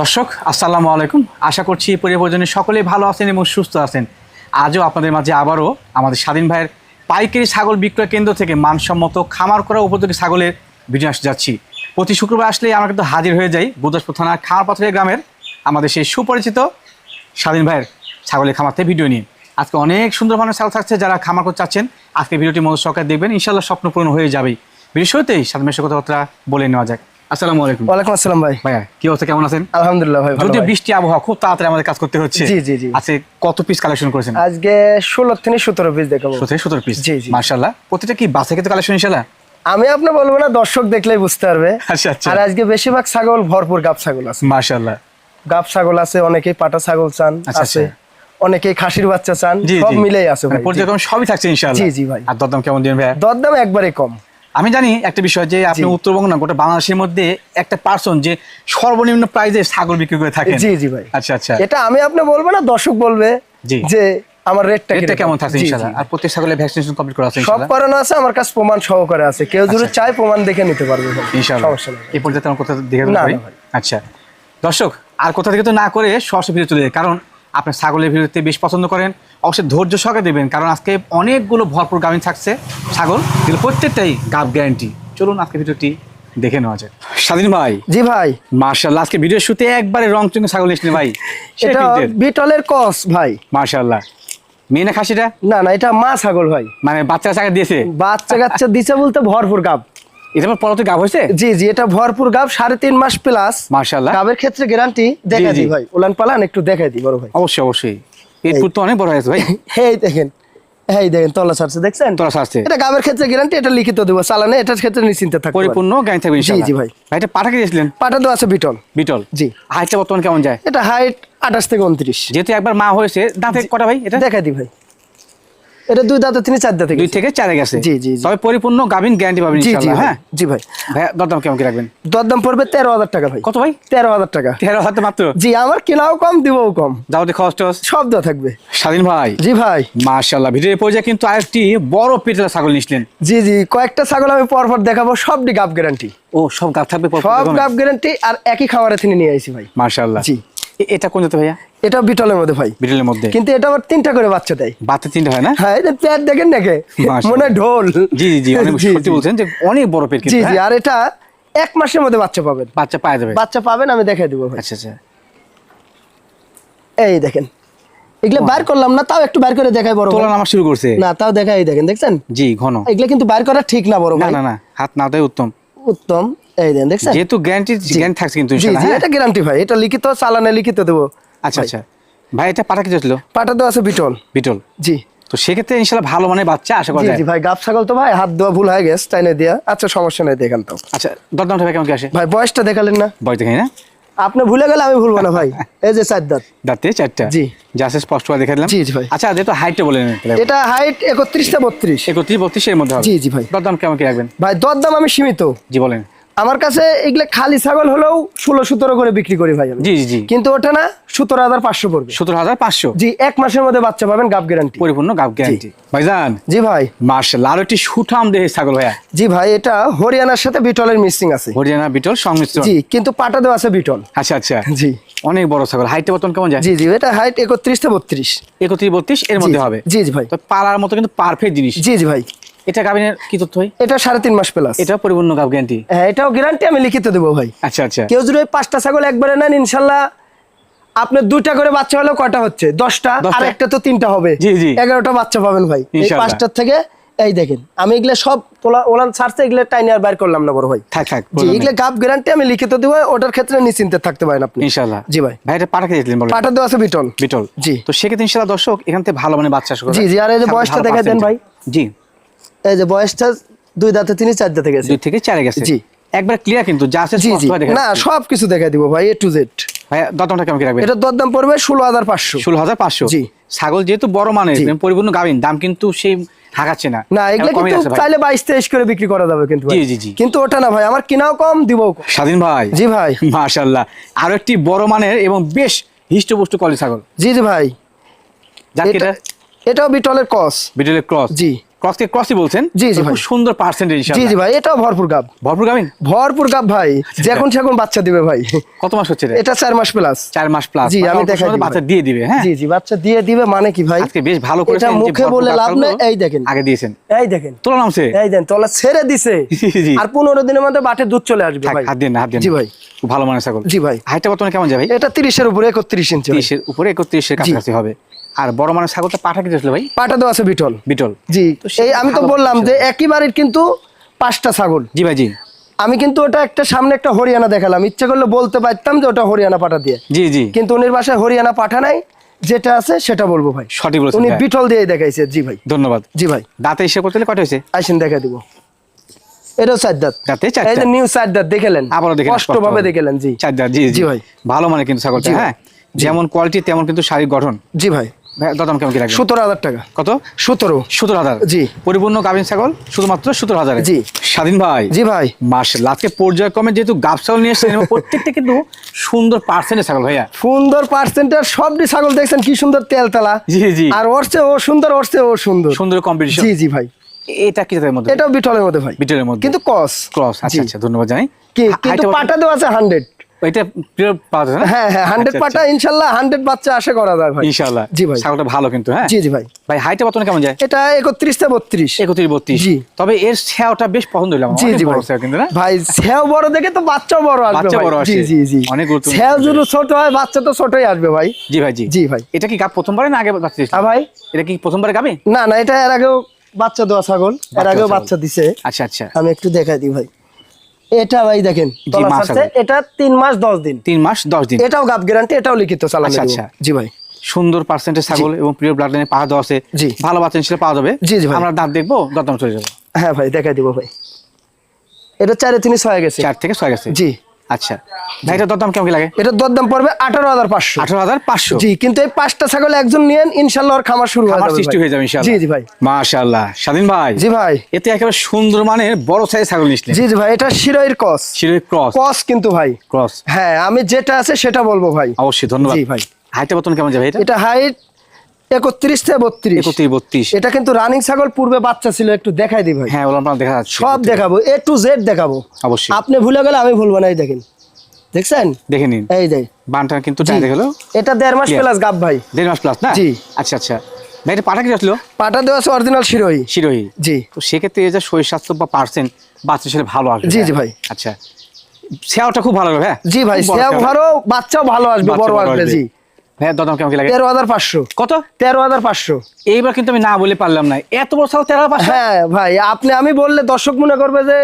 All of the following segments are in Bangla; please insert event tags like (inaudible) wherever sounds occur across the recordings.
দর্শক, আসসালামু আলাইকুম। আশা করছি পরিবারজনের সকলেই ভালো আছেন এবং সুস্থ আছেন। আজও আপনাদের মাঝে আবারও আমাদের স্বাধীন ভাইয়ের পাইকারি ছাগল বিক্রয় কেন্দ্র থেকে মানসম্মত খামার করা উপযোগী ছাগলের ভিডিও আসতে যাচ্ছি। প্রতি শুক্রবার আসলেই আমরা কিন্তু হাজির হয়ে যাই বুদাসপুর থানার পাথরের গ্রামের আমাদের সেই সুপরিচিত স্বাধীন ভাইয়ের ছাগলের খামার থেকে ভিডিও নিয়ে। আজকে অনেক সুন্দর মানের ছাগল থাকছে যারা খামার করতে চাচ্ছেন। আজকে ভিডিওটি মতো সরকার দেখবেন। ইনশাল্লাহ স্বপ্ন পূরণ হয়ে যাবেই। শুরুতেই স্বাধীন ভাইয়ের কথাবার্তা বলে নেওয়া যাক। আসসালামু আলাইকুম। ওয়ালাইকুম আসসালাম ভাই। ভাইয়া কি অবস্থা? কেমন আছেন? আলহামদুলিল্লাহ ভাই ভালো বৃষ্টি আবহাওয়া খুব তাড়াতাড়ি আমাদের কাজ করতে হচ্ছে। জি, জি, জি। আজকে কত পিস কালেকশন করেছেন? আজকে ষোলো থেকে সতেরো পিস দেখাবো। সতেরো সতেরো পিস জি, জি। মার্শাল্লাহ প্রতিটা কি বাসে কিন্তু কালেকশন ইনশাল্লাহ আমি আপনি বলব না দর্শক দেখলেই বুঝতে পারবে। আচ্ছা আচ্ছা। আর আজকে বেশিরভাগ ছাগল ভরপুর গাব ছাগল আছে। মার্শাল্লাহ গাব ছাগল আছে অনেকেই পাটা ছাগল চান আচ্ছা, আছে। অনেকেই খাসির বাচ্চা চান সব মিলেই আছে ভাই। মানে সবই থাকছে ইনশাল্লাহ জি, জি, ভাই। আর দরদাম কেমন দিন ভাইয়া? দরদাম একবারে কম। আমি জানি একটা বিষয় যে আপনি উত্তরবঙ্গ না গোটা বাংলাদেশের মধ্যে একটা পার্সন যে সর্বনিম্ন প্রাইসে ছাগল বিক্রি করে থাকেন জি জি ভাই আচ্ছা আচ্ছা এটা আমি আপনি বলব না দর্শক বলবে। যে আমার রেটটা। কেমন থাকছে জি, জি। আর প্রত্যেক ছাগলের ভ্যাকসিনেশন কমপ্লিট করা আছে সব ইনশাল্লাহ করানো আছে আমার কাছে প্রমাণ সহকারে আছে কেউ যদি আচ্ছা। চায় প্রমাণ দেখে নিতে পারবে ভাই। ইনশাআল্লাহ সমস্যা নেই এই পর্যায়ে আমার কথা দেখে না, পারি না ভাই। আচ্ছা দর্শক আর কোথা থেকে তো না করে সরাসরি চলে যায় কারণ আপনি ছাগলের ভিডিওতে বেশ পছন্দ করেন। অবশ্যই ধৈর্য সহকারে দেবেন কারণ আজকে অনেকগুলো ভরপুর গাভিন থাকছে। ছাগল যেগুলো প্রত্যেকটাই গাব গ্যারান্টি চলুন আজকে ভিডিওটি দেখে নেওয়া যায় স্বাধীন ভাই। জি ভাই। মার্শাল্লাহ আজকে ভিডিও শুতে একবারে রং চুঙ্গে ছাগল নিয়েছিলেন ভাই। এটা বিটলের কস ভাই। মার্শাল্লাহ। মেয়ে না খাসিটা? না না এটা মা ছাগল ভাই। মানে বাচ্চা চাকা দিয়েছে? বাচ্চা কাচ্চা দিছে বলতে ভরপুর গাব এটা আমার পরতে গাব হয়েছে? জি জি এটা ভরপুর গাব সাড়ে তিন মাস প্লাস মার্শাল্লাহ গাবের ক্ষেত্রে গ্যারান্টি দেখা জি, জি। দিই ভাই। উলান পালান একটু দেখাই দিই বড় ভাই। অবশ্যই অবশ্যই। পেটপুর তো অনেক বড় হয়েছে ভাই। (laughs) হেই দেখেন হেই দেখেন তলা ছাড়ছে দেখছেন? তোরা সাজছে এটা গাবের ক্ষেত্রে গ্যারান্টি এটা লিখিত দেবো চালানে এটার ক্ষেত্রে নিশ্চিন্তে থাকবে পরিপূর্ণ জ্ঞান থাকবে ইনশাআল্লাহ জি, ভাই। ভাই এটা পাঠাকে দিয়েছিলেন? পাটা দেওয়া আছে বিটল। বিটল? জি। হাইটটা বর্তমান কেমন যায়? এটা হাইট আঠাশ থেকে উনত্রিশ। যেহেতু একবার মা হয়েছে দাঁতে কটা ভাই এটা? দেখাই দিই ভাই। এটা দুই দাঁতে তিনি চার দাঁতে দুই থেকে চারে গেছে। জি, জি। তবে পরিপূর্ণ গাভিন গ্যারান্টি পাবেন জি জি হ্যাঁ? জি ভাই। দরদাম কেমন কি রাখবেন? দরদাম পড়বে তেরো হাজার টাকা ভাই। কত ভাই? তেরো হাজার টাকা। তেরো হাতে মাত্র? জি আমার কেনাও কম দিবও কম। যাওয়াতে খরচ টরচ? সব দেওয়া থাকবে। স্বাধীন ভাই। জি ভাই। মার্শাল্লাহ ভিডিওর পর্যায়ে কিন্তু আরেকটি বড় পেটের ছাগল নিছিলেন জি জি কয়েকটা ছাগল আমি পরপর দেখাবো সবটি গাব গ্যারান্টি ও সব গাব থাকবে সব গাব গ্যারান্টি আর একই খাবারে তিনি নিয়ে আইছি ভাই। মার্শাল্লাহ জি। এটা কোন যেতে ভাইয়া? এটা বিটলের মধ্যে ভাই। বিটলের মধ্যে? কিন্তু এটা আবার তিনটা করে বাচ্চা দেয়। বাতে তিনটা হয় না? হ্যাঁ এটা পেট দেখেন নাকি? মনে ঢোল। জি জি জি অনেক সত্যি বলছেন যে অনেক বড় পেট জি জি হ্যাঁ? আর এটা এক মাসের মধ্যে বাচ্চা পাবেন। বাচ্চা পায়ে যাবে। বাচ্চা পাবেন আমি দেখাই দিব আচ্ছা আচ্ছা। এই দেখেন এগুলো বাইর করলাম না তাও একটু বাইর করে দেখাই বড়। তোলা নামা শুরু করছে। না তাও দেখাই দেখেন দেখছেন? জি ঘন। এগুলো কিন্তু বাইর করা ঠিক না বড় না ভাই। না না হাত না দেয় উত্তম। উত্তম এই দেন দেখছেন? যেহেতু গ্যারান্টি গ্যারান্টি থাকছে কিন্তু ইনশাআল্লাহ, হ্যাঁ? এটা গ্যারান্টি ভাই এটা লিখিত চালানে লিখিত দেবো। আচ্ছা। আচ্ছা ভাই এটা পাঠা কিছু ছিল পাটা দেওয়া আছে বিটল। বিটল? জি। তো সেক্ষেত্রে ইনশাল্লাহ ভালো মানে বাচ্চা আশা করা যায়। জি ভাই গাব ছাগল তো ভাই হাত দেওয়া ভুল হয়ে গেছে দিয়া। আচ্ছা সমস্যা নেই দেখেন তো। আচ্ছা দরদামটা ভাই কেমন কি আসে? ভাই বয়সটা দেখালেন না। বয় দেখে না? আপনি ভুলে গেলে আমি ভুলবো না ভাই। এই যে চার দাঁত। দাঁতে চারটা? জি। স্পষ্ট করে দেখে দিলাম জি, জি ভাই। আচ্ছা যেহেতু হাইটটা বলে নেন এটা হাইট একত্রিশটা বত্রিশ। একত্রিশ বত্রিশের মধ্যে হবে। জি, জি ভাই। দরদাম কেমন কি রাখবেন? ভাই দরদাম আমি সীমিত। জি বলেন। আমার কাছে এগুলো খালি ছাগল হলেও ষোলো সতেরো করে বিক্রি করি ভাই জি জি কিন্তু ওটা না সতেরো হাজার পাঁচশো পড়বে। সতেরো হাজার পাঁচশো? জি এক মাসের মধ্যে বাচ্চা পাবেন গাব গ্যারান্টি পরিপূর্ণ গাব গ্যারান্টি ভাইজান? জি ভাই। মার্শাল আরও একটি সুঠাম দেহে ছাগল ভাইয়া। জি ভাই এটা হরিয়ানার সাথে বিটলের মিক্সিং আছে। হরিয়ানা বিটল সংমিশ্রণ। জি কিন্তু পাটা দেওয়া আছে বিটল। আচ্ছা আচ্ছা। জি। অনেক বড় ছাগল। হাইটটা বর্তমান কেমন যায়? জি জি এটা হাইট একত্রিশ থেকে বত্রিশ। একত্রিশ বত্রিশ এর মধ্যে হবে। জি জি ভাই। তো পালার মতো কিন্তু পারফেক্ট জিনিস। জি জি ভাই। এটা গাবিনের কি তথ্য ভাই? এটা সাড়ে তিন মাস প্লাস এটা পরিপূর্ণ গাব গ্যারান্টি হ্যাঁ এটাও গ্যারান্টি আমি লিখিত দেবো ভাই। আচ্ছা আচ্ছা। কেউ যদি ওই পাঁচটা ছাগল একবারে নেন ইনশাল্লাহ আপনার দুইটা করে বাচ্চা হলেও কটা হচ্ছে? দশটা। আর একটা তো তিনটা হবে। জি, জি। এগারোটা বাচ্চা পাবেন ভাই। এই পাঁচটার থেকে এই দেখেন আমি এগুলো সব ওলান ছাড়ছে এগুলো টাইনে আর বাইর করলাম না বড় ভাই। থাক থাক জি এগুলো গাপ গ্যারান্টি আমি লিখিত দেবো ওটার ক্ষেত্রে নিশ্চিন্তে থাকতে পারেন আপনি। ইনশাল্লাহ। জি ভাই। ভাই এটা পাঠা খেয়েছিলেন বলেন। দেওয়া আছে বিটল। বিটল। জি। তো সেক্ষেত্রে ইনশাল্লাহ দর্শক এখান থেকে ভালো মানে বাচ্চা আশা করা। জি, জি, আর এই যে বয়সটা দেখাই দেন ভাই। জি। এই যে বয়সটা দুই দাঁতে তিনি চার দাঁতে গেছে। দুই থেকে চারে গেছে। জি। একবার ক্লিয়ার কিন্তু যা আছে জি স্পষ্ট জি। না সব কিছু দেখাই দিব ভাই এ টু জেড ভাই কেমন কি রাখবেন? দরদাম পড়বে ষোলো হাজার পাঁচশো। ষোলো হাজার পাঁচশো? জি। ছাগল যেহেতু বড় মানের জি। পরিপূর্ণ গাবিন দাম কিন্তু সেই হাঁকাচ্ছে না। না এগুলো কিন্তু চাইলে বাইশ তেইশ করে বিক্রি করা যাবে কিন্তু জি, জি, জি। কিন্তু ওটা না ভাই আমার কিনাও কম কম। স্বাধীন ভাই। জি ভাই। (laughs) মাশাল্লাহ আরও একটি বড় মানের এবং বেশ হিষ্টপুষ্ট কলি ছাগল। জি জি ভাই। এটা এটা। এটাও বিটলের ক্রস বিটলের ক্রস জি। ক্রস ক্রসই বলছেন? জি, জি খুব। সুন্দর পার্সেন্টেজ জি জি ভাই এটাও ভরপুর গাব। ভরপুর গাবিন ভরপুর গাব ভাই। যখন সেখন বাচ্চা দিবে ভাই। কত মাস হচ্ছে রে? এটা চার মাস প্লাস চার মাস প্লাস জি, আমি দেখাই দিই বাচ্চা দিয়ে দিবে হ্যাঁ? জি জি বাচ্চা দিয়ে দিবে মানে কি ভাই? আজকে বেশ ভালো করেছেন এটা মুখে বলে লাভ নেই এই দেখেন। আগে দিয়েছেন। এই দেখেন। তোলা নামছে? এই দেন তলা ছেড়ে দিছে। (laughs) আর পনেরো দিনের মধ্যে বাটে দুধ চলে আসবে ভাই। হাত দিয়ে না হাত দিয়ে জি ভাই। ভালো মানের ছাগল। জি ভাই। হাইটটা বর্তমানে কেমন যায় ভাই? এটা তিরিশের উপরে একত্রিশ ইঞ্চি ভাই। তিরিশের উপরে একত্রিশের কাছাকাছি হবে। আর বড় মানের ছাগলটা পাঠা কি ছিল ভাই? পাটা দেওয়া আছে বিটল। বিটল। জি তো এই আমি তো বললাম যে একই বাড়ির কিন্তু পাঁচটা ছাগল। জি ভাই জি। আমি কিন্তু ওটা একটা সামনে একটা হরিয়ানা দেখালাম। ইচ্ছে করলে বলতে পারতাম যে ওটা হরিয়ানা পাঠা দিয়ে। জি জি। কিন্তু উনির বাসায় হরিয়ানা পাঠা নাই। যেটা আছে সেটা বলব ভাই। সঠিক বলেছেন উনি ভাই। বিটল দিয়ে দেখাইছে। জি ভাই। ধন্যবাদ। জি ভাই। দাঁতে হিসেব করতে কটা হয়েছে? আসেন দেখা দিব। এটাও চার দাঁত। দাঁতে। এই যে নিউ চার দাঁত দেখেলেন। আবারও দেখেন কষ্ট ভাবে দেখেলেন জি। চার দাঁত, জি জি। ভাই। ভালো মানে কিন্তু ছাগলটা হ্যাঁ? যেমন কোয়ালিটি তেমন কিন্তু শারীরিক গঠন। জি ভাই। ভাই, কেমন কি রাখবেন সতেরো হাজার টাকা। কত? সতেরো। সতেরো হাজার। জি। পরিপূর্ণ গাভিন ছাগল শুধুমাত্র সতেরো হাজার। জি। স্বাধীন ভাই। জি ভাই। মাস লাস্টে পর্যায়ক্রমে যেহেতু গাব ছাগল নিয়ে এসেছেন প্রত্যেকটা কিন্তু সুন্দর পার্সেন্টের ছাগল ভাইয়া। সুন্দর পার্সেন্টের সবটি ছাগল দেখছেন কি সুন্দর তেল তেলা জি জি। আর ওরছে ও সুন্দর ওরছে ও সুন্দর। সুন্দর কম্পিটিশন জি জি ভাই। এটা কি জাতের মধ্যে? বিটলের মধ্যে ভাই। মধ্যে। কিন্তু ক্রস আচ্ছা আচ্ছা ধন্যবাদ জানাই। কিন্তু পাটা দেওয়া আছে হান্ড্রেড এটা প্রিয় পাওয়া যায় হ্যাঁ হ্যাঁ আচ্ছা, পাটা হান্ড্রেড বাচ্চা আশা করা যায় ভাই। ইনশাআল্লাহ জি ভাই। ছাগলটা ভালো কিন্তু হ্যাঁ? জি ভাই। ভাই কেমন যায়? এটা। তবে এর ছায়াটা বেশ পছন্দ হইলাম জি জি ভাই। কিন্তু না? ভাই সেও বড় দেখে তো বাচ্চাও বড় আসবে বাচ্চা। বড় আসে। জি জি। অনেক গুরুত্বপূর্ণ সেও যদি ছোট হয় বাচ্চা তো ছোটই আসবে ভাই। জি ভাই জি। জি ভাই। এটা কি গাব প্রথমবারে না আগে বাচ্চা ভাই। এটা কি প্রথমবারে গাবে? না না এটা এর আগেও বাচ্চা দেওয়া ছাগল। এর আগেও বাচ্চা দিছে। আচ্ছা আচ্ছা। আমি একটু দেখাই দিই ভাই। এটা ভাই দেখেন। এটা তিন মাস দশ দিন। তিন মাস দশ দিন। এটাও গাপ গ্যারান্টি এটাও লিখিত চালানো আচ্ছা, আচ্ছা। জি ভাই। সুন্দর পার্সেন্টেজ ছাগল এবং প্রিয় ব্লাড লাইনে পাওয়া দেওয়া আছে। জি। ভালো বাচ্চা হিসেবে পাওয়া যাবে। জি, জি আমরা দাঁত দেখব দাঁত চলে যাব। হ্যাঁ ভাই দেখাই দিব ভাই। এটা চারে তিনি ছয় গেছে। চার থেকে ছয় গেছে। জি। আচ্ছা। ভাই এটা দরদাম কেমন লাগে? এটা দরদাম পড়বে আঠারো হাজার পাঁচশো। আঠারো হাজার পাঁচশো? জি কিন্তু এই পাঁচটা ছাগল একজন নিয়েন ইনশাল্লাহ খামার শুরু হয়ে সৃষ্টি হয়ে যাবে ইনশাআল্লাহ জি জি ভাই। মাশাআল্লাহ। স্বাধীন ভাই? জি ভাই। এতে একেবারে সুন্দর মানের বড় সাইজ ছাগল নিসলেন জি জি ভাই এটা শিরোইর কস শিরোই ক্রস? কস কিন্তু ভাই। ক্রস। হ্যাঁ আমি যেটা আছে সেটা বলব ভাই। অবশ্যই ধন্যবাদ। জি ভাই। হাইটটা বর্তমানে কেমন যাবে এটা? এটা হাইট একত্রিশ থেকে বত্রিশ। একত্রিশ বত্রিশ। এটা কিন্তু রানিং ছাগল পূর্বে বাচ্চা ছিল একটু দেখাই দিই ভাই। হ্যাঁ আপনার দেখা যাচ্ছে। সব দেখাবো এ টু জেড দেখাবো। অবশ্যই। আপনি ভুলে গেলে আমি ভুলবো না এই দেখেন। দেখছেন? দেখে নিন। এই দেখ বানটা কিন্তু গেলো এটা দেড় মাস প্লাস গাব ভাই। দেড় মাস প্লাস না? জি। আচ্ছা আচ্ছা। ভাই এটা পাঠা কি আসলো? পাটা দেওয়া আছে অরিজিনাল শিরোই শিরোহী। জি। তো সেক্ষেত্রে যে শরীর স্বাস্থ্য বা পার্সেন্ট বাচ্চা ছেলে ভালো আসবে জি, জি ভাই। আচ্ছা। সেওটা খুব ভালো হবে হ্যাঁ? জি ভাই সেও। ভালো বাচ্চাও ভালো আসবে বড় আসবে। জি। ভাইয়া দাম কেমন লাগে? তেরো হাজার পাঁচশো। কত? তেরো হাজার পাঁচশো। এইবার কিন্তু আমি না বলে পারলাম না। এত বড় তেরো হ্যাঁ ভাই আপনি আমি বললে দর্শক মনে করবে যে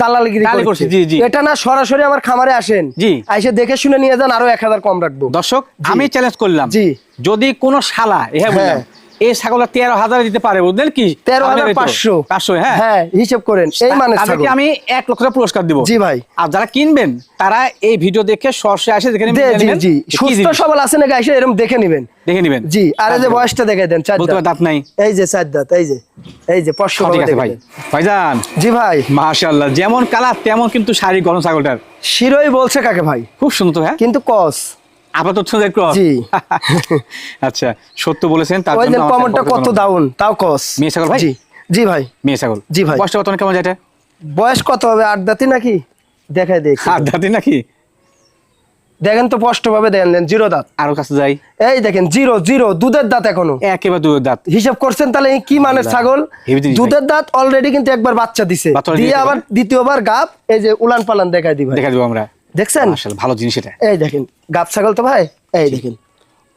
দালালগিরি দালালি করছে। করছে, জি, জি। এটা না সরাসরি আমার খামারে আসেন। জি। আইসে দেখে শুনে নিয়ে যান আরও এক হাজার কম রাখব। দর্শক আমি চ্যালেঞ্জ করলাম। জি। যদি কোন শালা হ্যাঁ। বললাম এই ছাগলটা তেরো হাজার দিতে পারে বুঝলেন কি? তেরো হাজার। পাঁচশো। পাঁচশো হ্যাঁ। হ্যাঁ হিসেব করেন এই মানে তাদেরকে আমি এক লক্ষ টাকা পুরস্কার দিব। জি ভাই। আর যারা কিনবেন তারা এই ভিডিও দেখে সরাসরি আসে দেখে জি জি। সুস্থ সবল আছে নাকি আইসে এরকম দেখে নিবেন। দেখে নিবেন। জি আর এই যে বয়সটা দেখে দেন চার দাঁত। নাই। এই যে চার দাঁত এই যে এই যে পাঁচশো ভাই। ভাইজান। জি ভাই। মাশাআল্লাহ যেমন কালার তেমন কিন্তু শাড়ি গরম ছাগলটার। শিরোই বলছে কাকে ভাই? খুব সুন্দর হ্যাঁ? কিন্তু কস। জি। (laughs) আচ্ছা সত্য বলেছেন তার জন্য যে আমার কমেন্টটা কাছে কত ধন্যবাদ। তাও কস মেয়ে ছাগল ভাই? জি জি ভাই। মেয়ে ছাগল। জি ভাই। বয়সটা বর্তমানে কেমন এটা? বয়স কত হবে আট দাঁতি নাকি? দেখাই দেখ হাত দাঁতি নাকি? দেখেন তো স্পষ্ট ভাবে দেখেন জিরো দাঁত। আরও কাছে যাই। এই দেখেন জিরো জিরো দুধের দাঁত এখনও। একেবারে দুধের দাঁত। হিসাব করছেন তাহলে কি মানের ছাগল? দুধের দাঁত অলরেডি কিন্তু একবার বাচ্চা দিছে। দিয়ে আবার দ্বিতীয়বার গাপ এই যে উলান পালান দেখাই দিবে দেখা দেবো আমরা। দেখছেন ভালো জিনিস এটা এই দেখেন গাপ ছাগল তো ভাই এই দেখেন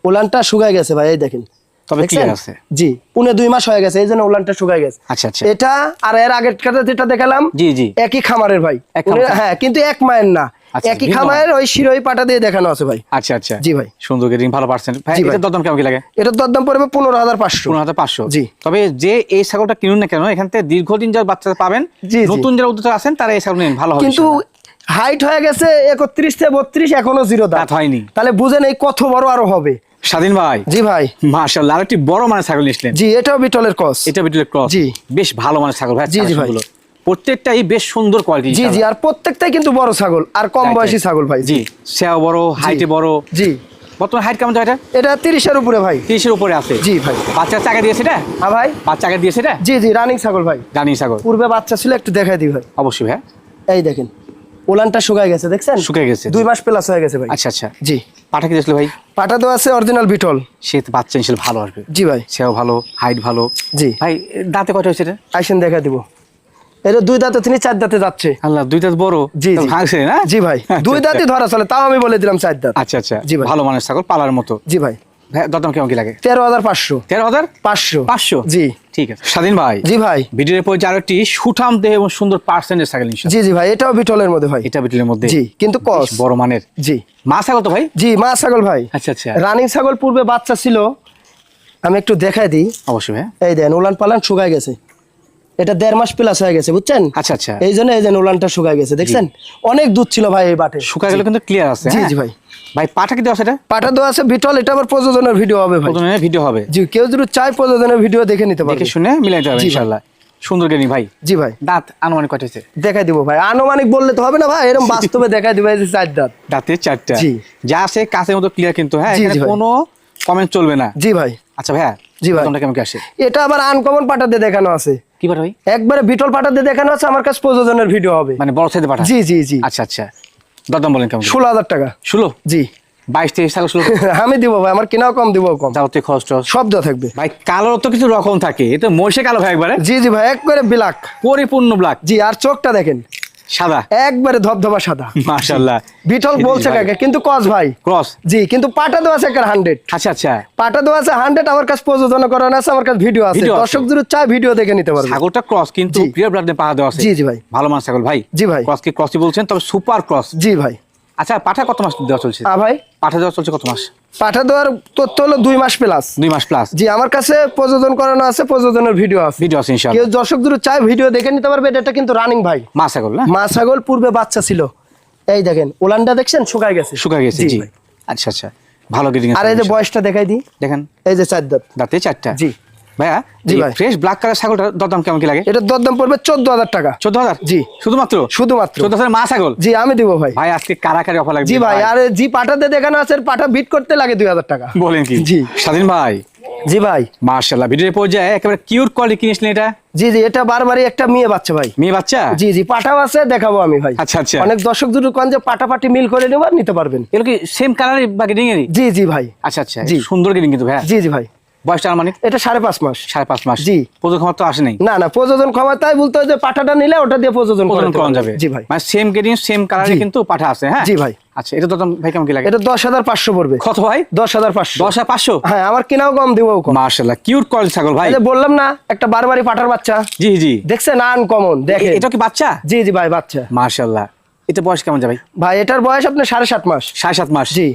উলানটা শুকাই গেছে ভাই এই দেখেন তবে দেখছেন? আছে। জি পুনে দুই মাস হয়ে গেছে এই জন্য উলানটা শুকাই গেছে আচ্ছা, আচ্ছা। এটা আর এর আগের কাটা যেটা দেখালাম জি, জি। একই খামারের ভাই এক খামার। উনি- হ্যাঁ কিন্তু এক মায়ের না আচ্ছা, একই খামারের ওই শিরোই পাটা দিয়ে দেখানো আছে ভাই আচ্ছা আচ্ছা জি ভাই। সুন্দর রিং ভালো পার্সেন্ট ভাই এটা দরদাম কেমন কি লাগে এটার দরদাম পড়বে পনেরো হাজার পাঁচশো পনেরো হাজার পাঁচশো জি। তবে যে এই ছাগলটা কিনুন না কেন এখান থেকে দীর্ঘদিন যারা বাচ্চা পাবেন। নতুন যারা উদ্যোক্তা আছেন তারা এই ছাগল নিন ভালো হবে কিন্তু। হাইট হয়ে গেছে একত্রিশ থেকে বত্রিশ এখনও জিরো দাঁত। হয়নি। তাহলে বুঝেন এই কত বড় আরও হবে। স্বাধীন ভাই। জি ভাই। মাশাআল্লাহ আরেকটি বড় মানের ছাগল নিয়েছিলেন জি এটাও বিটলের কস এটা বিটলের ক্রস জি। বেশ ভালো মানের ছাগল ভাই জি, জি ভাই। প্রত্যেকটাই বেশ সুন্দর কোয়ালিটি জি জি আর প্রত্যেকটাই কিন্তু বড় ছাগল আর কম বয়সী ছাগল ভাই। জি সেও বড় হাইটে বড়। জি। বর্তমানে হাইট কেমন এটা এটা তিরিশের উপরে ভাই। তিরিশের উপরে আছে। জি ভাই। বাচ্চা চাকা দিয়েছে এটা? হ্যাঁ ভাই। বাচ্চা চাকা দিয়েছে এটা? জি জি রানিং ছাগল ভাই। রানিং ছাগল। পূর্বে বাচ্চা ছিল একটু দেখাই দিই ভাই। অবশ্যই ভাই। এই দেখেন। ওলানটা শুকায় গেছে দেখছেন? শুকিয়ে গেছে। দুই মাস প্লাস হয়ে গেছে ভাই। আচ্ছা আচ্ছা। জি কি ভাই? পাটা তো আছে অরিজিনাল বিটল সে বাচ্চা ভালো আসবে। জি ভাই। সেও ভালো হাইট ভালো। জি। ভাই দাঁতে কয়টা হয়েছে এটা? আইসেন দেখা দিব। এটা দুই দাঁতে তিনি চার দাঁতে যাচ্ছে। আল্লাহ দুই দাঁত বড়? জি, জি। ভাঙছে না? জি ভাই। দুই দাঁতই ধরা চলে তাও আমি বলে দিলাম চার দাঁত। আচ্ছা আচ্ছা। জি ভাই। ভালো মানের ছাগল পালার মতো। জি ভাই। দরদাম কেমন কি লাগে? তেরো হাজার পাঁচশো। তেরো হাজার? পাঁচশো। পাঁচশো? জি। ঠিক আছে। স্বাধীন ভাই। জি ভাই। ভিডিওর পর আরও একটি সুঠাম দেহ এবং সুন্দর পার্সেন্টেজ ছাগল জি জি ভাই এটাও বিটলের মধ্যে ভাই। এটা বিটলের মধ্যে। জি কিন্তু কস। বড় মানের। জি। মা ছাগল তো ভাই? জি মা ছাগল ভাই। আচ্ছা আচ্ছা। রানিং ছাগল পূর্বে বাচ্চা ছিল। আমি একটু দেখাই দিই। অবশ্যই ভাই। এই দেন উলান পালান শুকায় গেছে। এটা দেড় মাস প্লাস হয়ে গেছে বুঝছেন? আচ্ছা আচ্ছা। এই জন্য এই যে উলানটা শুকায় গেছে দেখছেন? অনেক দুধ ছিল ভাই এই বাটে শুকা গেলে কিন্তু ক্লিয়ার আছে জি হ্যাঁ? জি ভাই। ভাই পাঠা কি দেওয়া সেটা পাটা দেওয়া আছে বিটল এটা আবার প্রযোজনের ভিডিও হবে ভাই। প্রথমে ভিডিও হবে। জি কেউ যদি চায় প্রযোজনের ভিডিও দেখে নিতে পারবে। দেখে শুনে জি ভাই। ইনশাল্লাহ সুন্দর গেনি ভাই। জি ভাই। দাঁত আনুমানিক কয়টা হয়েছে? দেখাই দিব ভাই। আনুমানিক বললে তো হবে না ভাই এরকম বাস্তবে দেখাই দিবে এই যে চার দাঁত। দাঁতে চারটা। জি। যা আছে কাছের মতো ক্লিয়ার কিন্তু হ্যাঁ? এখানে কোনো কমেন্ট চলবে না। জি ভাই। আচ্ছা ভাইয়া জি ভাই। কেমন কি আসে? এটা আবার আনকমন পাটাতে দেখানো আছে। কি একবারে বিটল পাঠাতে দেখানো আছে আমার কাছে প্রযোজনের ভিডিও হবে। মানে বড় সাইজে পাঠা জি জি জি। আচ্ছা আচ্ছা। দরদাম বলেন কেমন? ষোলো হাজার টাকা। ষোলো? জি। বাইশ তেইশ সাল ষোলো। (laughs) আমি দিব ভাই আমার কেনাও কম দিব কম। যাওয়াতে খরচ শব্দ দেওয়া থাকবে। ভাই কালো তো কিছু রকম থাকে। এটা মহিষে কালো ভাই একবারে। জি জি ভাই একবারে ব্ল্যাক। পরিপূর্ণ ব্ল্যাক। জি আর চোখটা দেখেন। সাদা? একবারে ধবধবা সাদা। মাশাআল্লাহ। বিটল বলছে কাকে কিন্তু ক্রস ভাই। ক্রস? জি কিন্তু পাটা দেওয়া আছে একটা হান্ড্রেড আচ্ছা আচ্ছা। পাটা দেওয়া আছে হান্ড্রেড আমার কাছে প্রযোজনা করানো আছে আমার কাছে ভিডিও আছে। দর্শক যদি চায় ভিডিও দেখে নিতে পারবে। ছাগলটা ক্রস কিন্তু। প্রিয় ব্লাড পাহা দেওয়া আছে। জি, জি ভাই। ভালো মান ছাগল ভাই। জি ভাই। ক্রস কি ক্রসই বলছেন? তবে সুপার ক্রস। জি ভাই। আচ্ছা পাঠা কত মাস দেওয়া চলছে? ভাই? পাঠা দেওয়া চলছে কত মাস? পাঠা দেওয়ার তথ্য হলো দুই মাস প্লাস দুই মাস প্লাস জি আমার কাছে প্রযোজন করানো আছে প্রযোজনের ভিডিও আছে। ভিডিও আছে ইনশাআল্লাহ। কেউ দর্শক যদি চায় ভিডিও দেখে নিতে পারবে এটা কিন্তু রানিং ভাই। মা ছাগল না? মা ছাগল পূর্বে বাচ্চা ছিল। এই দেখেন ওলানটা দেখছেন? শুকায় গেছে। শুকায় গেছে জি আচ্ছা আচ্ছা। ভালো গ্রিডিং আর এই যে বয়সটা দেখাই দিই। দেখেন। এই যে চার দাঁত। দাঁতে চারটা। জি। ভাইয়া জি ভাই। ফ্রেশ ব্ল্যাক কালার ছাগলটার দরদাম কেমন কি লাগে? এটার দরদাম পড়বে চোদ্দ হাজার টাকা। চোদ্দ হাজার জি। শুধুমাত্র? শুধুমাত্র। চোদ্দ হাজার মা ছাগল? জি আমি দিব ভাই। ভাই আজকে কারাকারি অফার লাগবে? জি ভাই আর জি পাঠাতে দেখানো আছে পাঠা বিট করতে লাগে দুই হাজার টাকা। বলেন কি? জি। স্বাধীন ভাই। জি ভাই। মার্শাল্লাহ ভিডিওর পর্যায়ে একেবারে কিউট কোয়ালিটি কিনেছিলেন এটা? জি জি এটা বারবারই একটা মেয়ে বাচ্চা ভাই। মেয়ে বাচ্চা? জি জি পাঠাও আছে দেখাবো আমি ভাই। আচ্ছা, আচ্ছা। অনেক দর্শক যদি কোন যে পাটাপাটি মিল করে নেবার নিতে পারবেন। এগুলো কি সেম গ্রিডিং জি জি ভাই। আচ্ছা আচ্ছা জি। সুন্দর কিন্তু ভাইয়া। জি জি ভাই। বয়সটা মানে এটা সাড়ে পাঁচ মাস। সাড়ে পাঁচ মাস। জি। প্রযোগ ক্ষমতা তো আসে নাই না না প্রযোজন ক্ষমতায় বলতে হয় যে পাঠাটা নিলে ওটা দিয়ে প্রযোজন প্রযোজন করা যাবে। জি ভাই। মানে সেম গ্রিডিং সেম কালারে কিন্তু পাঠা আছে হ্যাঁ? জি ভাই। আচ্ছা এটা তো ভাই কেমন কি লাগে? এটা দশ হাজার পাঁচশো পড়বে। কত ভাই? দশ হাজার পাঁচশো। দশ পাঁচশো? হ্যাঁ আমার কিনাও কম কম। মার্শাল্লাহ কিউট কোয়ালিটি ছাগল ভাই। বললাম না একটা বারবারই পাঠার বাচ্চা। জি জি। দেখছেন আনকমন দেখে এটা কি বাচ্চা? জি জি ভাই বাচ্চা। মার্শাল্লাহ এটা বয়স কেমন যাবে ভাই এটার বয়স আপনার সাড়ে সাত মাস। সাড়ে সাত মাস। জি।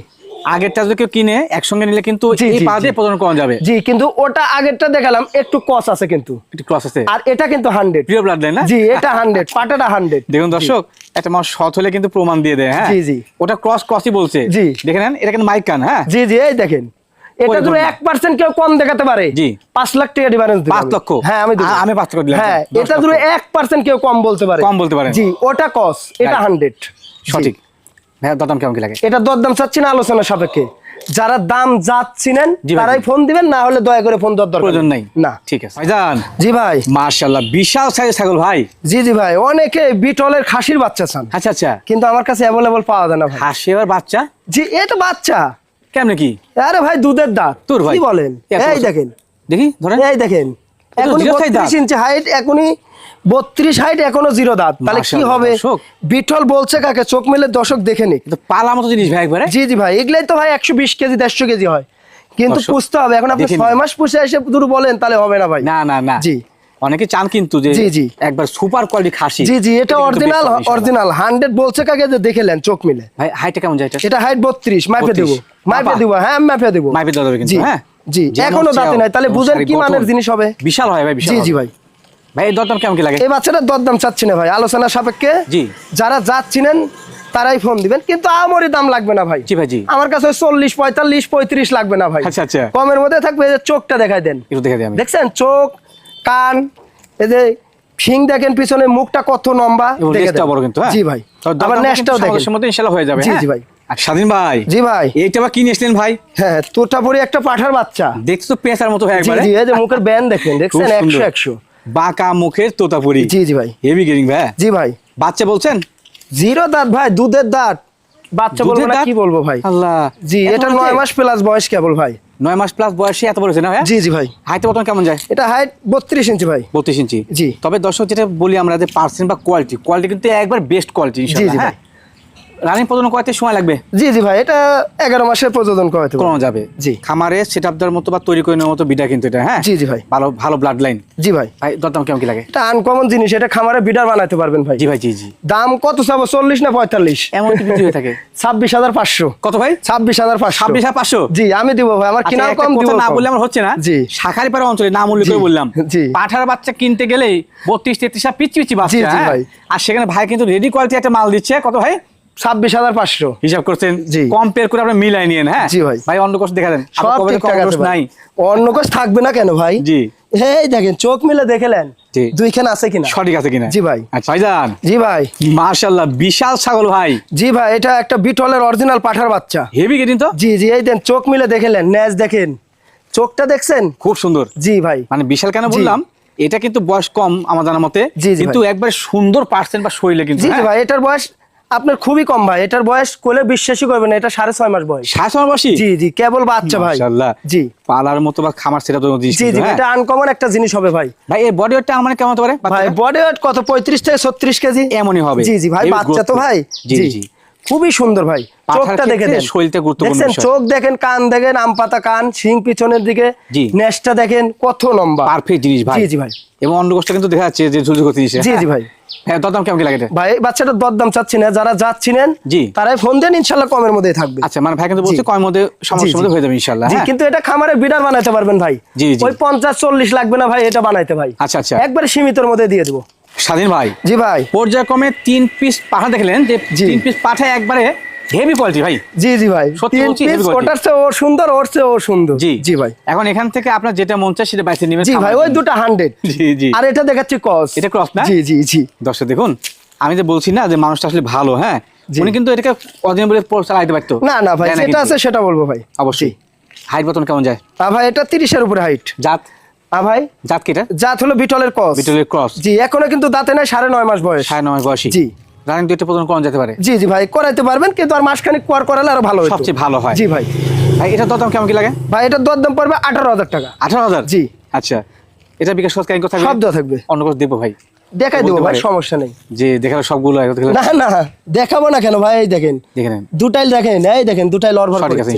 আগেরটা যদি কেউ কিনে একসঙ্গে নিলে কিন্তু জি, এই পা দিয়ে প্রজন করা যাবে। জি কিন্তু ওটা আগেরটা দেখালাম একটু কস আছে কিন্তু। একটু ক্রস আছে। আর এটা কিন্তু হান্ড্রেড। প্রিয় ব্লাড লাইন না? জি এটা হান্ড্রেড পাটাটা হান্ড্রেড। দেখুন দর্শক একটা মানুষ সৎ হলে কিন্তু প্রমাণ দিয়ে দেয় হ্যাঁ? জি, জি। ওটা ক্রস ক্রসই বলছে। জি। দেখে এটা কিন্তু মাইক কান হ্যাঁ? জি জি এই দেখেন। এটা। এক পার্সেন্ট কেউ কম দেখাতে পারে। জি। পাঁচ লাখ টাকা ডিফারেন্স পাঁচ লক্ষ? হ্যাঁ আমি আমি পাঁচ দিলাম। হ্যাঁ এটা। এক পার্সেন্ট কেউ কম বলতে পারে। কম বলতে পারেন। জি ওটা কস এটা হান্ড্রেড। সঠিক। ভাইয়া দরদাম কেমন কি লাগে? এটা দরদাম চাচ্ছি না আলোচনা সাপেক্ষে। যারা দাম যাচ্ছিলেন তারাই ফোন দিবেন না হলে দয়া করে ফোন দরকার প্রয়োজন নাই। না। ঠিক আছে। ভাইজান। জি ভাই। মার্শাল্লাহ বিশাল সাইজ ছাগল ভাই। জি জি ভাই অনেকে বিটলের খাসির বাচ্চা চান। আচ্ছা আচ্ছা। কিন্তু আমার কাছে অ্যাভেলেবল পাওয়া যায় না ভাই। হাসি আর বাচ্চা? জি এটা বাচ্চা। কেমনে কি? আরে ভাই দুধের দাঁত। তোর ভাই। কি বলেন এই দেখেন। দেখি ধরেন। এই দেখেন। এখনই জিরো সাইজ দাঁত। বত্রিশ ইঞ্চি হাইট এখনই বত্রিশ হাইট এখনও জিরো দাঁত। তাহলে কি হবে? বিঠল বলছে কাকে চোখ মেলে দর্শক দেখে নিক। পালা মতো জিনিস ভাই একবারে। জি জি ভাই এগুলাই তো ভাই একশো বিশ কেজি দেড়শো কেজি হয়। কিন্তু পুষতে হবে। এখন আপনি ছয় মাস পুষে এসে দুটো বলেন তাহলে হবে না ভাই। না না না। জি। অনেকে চান কিন্তু যে জি, জি। একবার সুপার কোয়ালিটি খাসি। জি জি এটা অরিজিনাল। অরিজিনাল হান্ড্রেড বলছে কাকে যে দেখে নেন চোখ মিলে। ভাই হাইটটা কেমন যায় এটা? এটা হাইট বত্রিশ 32 দেবো। বাবা। দেবো হ্যাঁ মাইপে দেবো। কিন্তু, জি। হ্যাঁ? জি এখনও দাঁতে নাই। তাহলে বুঝেন কি মানের জিনিস হবে। বিশাল হয় ভাই বিশাল জি জি ভাই। এই দরদাম কেমন কি লাগে? এই দরদাম চাচ্ছি না ভাই আলোচনা সাপেক্ষে। জি। যারা যাচ্ছিলেন তারাই ফোন দিবেন কিন্তু আমারই দাম লাগবে না ভাই। জি ভাই আমার কাছে চল্লিশ পঁয়তাল্লিশ পঁয়ত্রিশ লাগবে না ভাই। আচ্ছা আচ্ছা। কমের মধ্যে থাকবে চোখটা দেখাই দেন। দেখাই দেন দেখছেন? চোখ কান এই যে শিং দেখেন পিছনে মুখটা কত লম্বা। বড় কিন্তু হ্যাঁ? জি ভাই। আবার নেশটাও দেখেন। সময় ইনশাআল্লাহ হয়ে যাবে জি হ্যাঁ? জি ভাই। হ্যাঁ, হ্যাঁ তোটা পরে একটা পাঠার বাচ্চা। দেখছ পেঁচার মতো মুখের ব্যান দেখেন দেখছেন? একশো একশো। বাঁকা মুখের তোতাপুরি। জি জি ভাই। হেভি গেরিং ভাই। জি ভাই। বাচ্চা বলছেন? জিরো দাঁত ভাই দুধের দাঁত। বাচ্চা বলব না কি বলব ভাই? আল্লাহ। জি এটা নয় মাস প্লাস বয়স কেবল ভাই। নয় মাস প্লাস বয়সে এত বড় না ভাই? জি জি ভাই। হাইতে বর্তমান কেমন যায়? এটা হাইট বত্রিশ ইঞ্চি ভাই। বত্রিশ ইঞ্চি। জি। তবে দর্শক যেটা বলি আমরা যে পার্সেন্ট বা কোয়ালিটি কোয়ালিটি কিন্তু একবার বেস্ট কোয়ালিটি জি, জি, হ্যাঁ? রানিং প্রজনন করাতে সময় লাগবে? জি জি ভাই এটা এগারো মাসের করাতে। করানো যাবে। জি। খামারে সেট আপ দেওয়ার মতো বা তৈরি করে নেওয়ার মতো বিটা কিন্তু এটা হ্যাঁ? জি জি ভাই। ভালো ভালো ব্লাড লাইন জি ভাই। ভাই দরদাম কেমন কি লাগে? এটা আনকমন জিনিস এটা খামারে বিডার বানাতে পারবেন ভাই। জি ভাই জি জি। দাম কত চাবো চল্লিশ না পঁয়তাল্লিশ? এমন কি বিক্রি থাকে? (laughs) ছাব্বিশ হাজার পাঁচশো। কত ভাই? ছাব্বিশ হাজার পাঁচশো। ছাব্বিশ হাজার পাঁচশো? জি আমি দিব ভাই আমার কিনার কম দিব না বললে আমার হচ্ছে না। জি। শাখারি পাড়া অঞ্চলে নাম উল্লেখ করে বললাম। জি। পাঠার বাচ্চা কিনতে গেলেই বত্রিশ তেত্রিশ পিচ্ছি পিচ্ছি বাচ্চা হ্যাঁ? ভাই। আর সেখানে ভাই কিন্তু রেডি কোয়ালিটি একটা মাল দিচ্ছে। কত ভাই? ছাব্বিশ হাজার পাঁচশো। হিসাব করছেন? জি। কম্পেয়ার করে আপনার মিলাই নিয়েন হ্যাঁ? জি, ভাই। ভাই অন্য কোর্স দেখা দেন সব ঠিকঠাক আছে নাই। অন্য কোষ থাকবে না কেন ভাই? জি। এই দেখেন চোখ মিলে দেখেলেন দুইখান আছে কিনা? সঠিক আছে কিনা? জি, ভাই। আচ্ছা ভাইজান। জি ভাই। মাশাআল্লাহ বিশাল ছাগল ভাই। জি ভাই এটা একটা বিটলের অরিজিনাল পাঠার বাচ্চা। হেভি গেটিন তো? জি জি এই দেন চোখ মিলে দেখেলেন ন্যাজ দেখেন। চোখটা দেখছেন? খুব সুন্দর। জি ভাই। মানে বিশাল কেন বললাম? এটা কিন্তু বয়স কম আমার জানার মতে। কিন্তু একবার সুন্দর পার্সেন্ট বা শরীরে কিন্তু জি জি হ্যাঁ? ভাই এটার বয়স আপনার খুবই কম ভাই। এটার বয়স কোলে বিশ্বাসই করবেন না এটা সাড়ে ছয় মাস বয়স। সাড়ে ছয় বয়সী জি জি কেবল বাচ্চা ভাই। জি। পালার মতো বা খামার সেটা তো জিনিস জি জি হ্যাঁ? এটা আনকমন একটা জিনিস হবে ভাই। ভাই এর বডি ওয়েটটা আমার কেমন হতে পারে ভাই বডি ওয়েট কত? পঁয়ত্রিশ থেকে ছত্রিশ কেজি? এমনই হবে। জি জি ভাই বাচ্চা তো ভাই। জি জি। খুবই সুন্দর ভাই। চোখটা দেখে দেন। শরীরটা গুরুত্বপূর্ণ চোখ দেখেন কান দেখেন আম পাতা কান শিং পিছনের দিকে। নেসটা দেখেন কত লম্বা। পারফেক্ট জিনিস ভাই। জি জি ভাই। এবং অন্য গোষ্ঠটা কিন্তু দেখা যাচ্ছে যে ঝুলঝুল দিচ্ছে। জি জি ভাই। হ্যাঁ দরদাম কেমন লাগে ভাই এই দরদাম চাচ্ছি না যারা যাচ্ছিলেন জি। তারাই ফোন দেন ইনশাল্লাহ কমের মধ্যে থাকবে। আচ্ছা মানে ভাই কিন্তু বলছে জি। মধ্যে সমস্যার মধ্যে হয়ে যাবে ইনশাল্লাহ জি? কিন্তু এটা খামারে বিডার বানাইতে পারবেন ভাই। জি। ওই লাগবে না ভাই এটা বানাইতে ভাই। আচ্ছা আচ্ছা। একবারে সীমিতর মধ্যে দিয়ে দেবো। স্বাধীন ভাই। জি ভাই। পর্যায়ক্রমে তিন পিস পাঠা দেখলেন যে তিন পিস পাঠায় একবারে হেভি কোয়ালিটি ভাই। জি জি ভাই। তিন পিস ওটার চেয়ে ও সুন্দর ওর চেয়ে ও সুন্দর। জি। জি ভাই। এখন এখান থেকে আপনার যেটা মন চায় সেটা বাইসে নেবেন জি ভাই ওই দুটো হান্ড্রেড জি জি। আর এটা দেখাচ্ছি এটা cross না? জি জি জি। দর্শক দেখুন আমি যে বলছি না যে মানুষটা আসলে ভালো হ্যাঁ? উনি কিন্তু এটাকে অদিন বলে চালাইতে পারতো। না না ভাই যেটা আছে সেটা বলব ভাই। অবশ্যই। হাইট বতন কেমন যায়? আ ভাই এটা তিরিশের উপরে হাইট জাত? আ ভাই? জাত কেটা জাত হলো বিটলের কস বিটলের ক্রস জি এখনও কিন্তু দাঁতে নাই সাড়ে নয় মাস বয়স। সাড়ে নয় বয়সী। জি। রানিং দুইটা পর্যন্ত যেতে পারে। জি জি ভাই করাইতে পারবেন কিন্তু আর মাসখানিক পর করালে আরও ভালো সবচেয়ে ভালো হয়। জি ভাই। ভাই এটা দরদাম কেমন কি লাগে? ভাই এটার দরদাম পড়বে আঠারো হাজার টাকা। আঠারো হাজার? জি। আচ্ছা এটা বিকাশ কথা সব থাকবে। অন্য কোথাও দেখব ভাই। দেখাই দেবো ভাই সমস্যা নেই। সবগুলো না না দেখাবো না কেন ভাই দেখেন। দেখে নেন। দুটাইল দেখেন এই দেখেন দুটাইল অরভার আছে